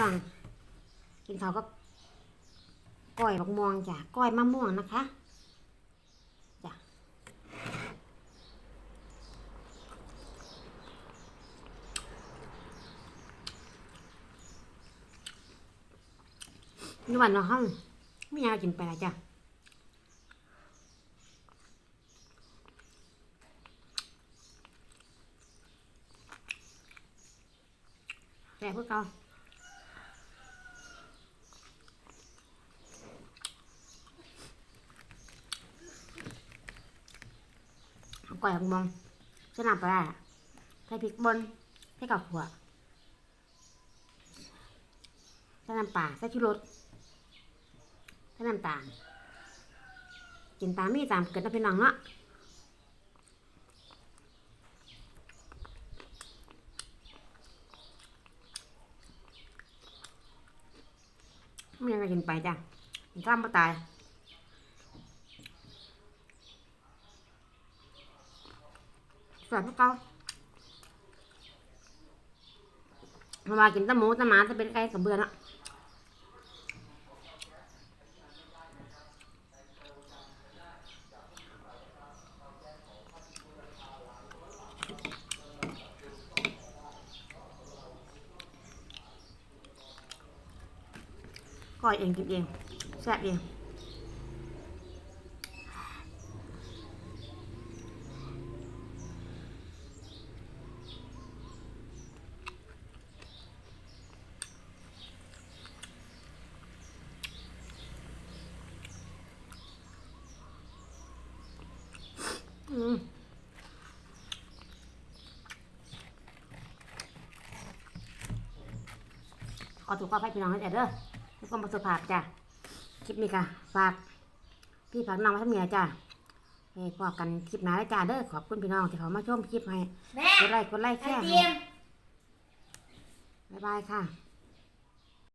น้องกินเขาก็ก้อยบักม่วงจ้ะก้อยมะม่วงนะคะจ้ะนี่วันเนาห้องไม่อยากกินไปละจ้ะแต่พวกเรา เอา ก่อยของมองสนับไปได้ใส่พริกบนใส่กับหัวใส่น้ำปลาใส่ชูรสใส่น้ำตาลกินตามมีตามเกิดนะพี่น้องเนาะไม่อยากจะกินไปจ้ะกินข้ามมาตาย วยพวกเขาเพราว่ากินตะหมูตะหมาจะเป็นไก่กับเบือนาะก้อยเองกินเองแซ่บเอง อืม ขอถูกข้อให้พี่น้องให้แต่เด้อทุกคนประสบภาพจ้ะคลิปนี้ค่ะฝากพี่ฝากน้องไว้ทำเนียจ้ะให้พอกันคลิปหน้าแล้วจ้าเด้อขอบคุณพี่น้องที่เขามาชมคลิปให้แม่กดไลค์กดไลค์ไอแชร์เตรีให้ยมบ๊ายบายค่ะ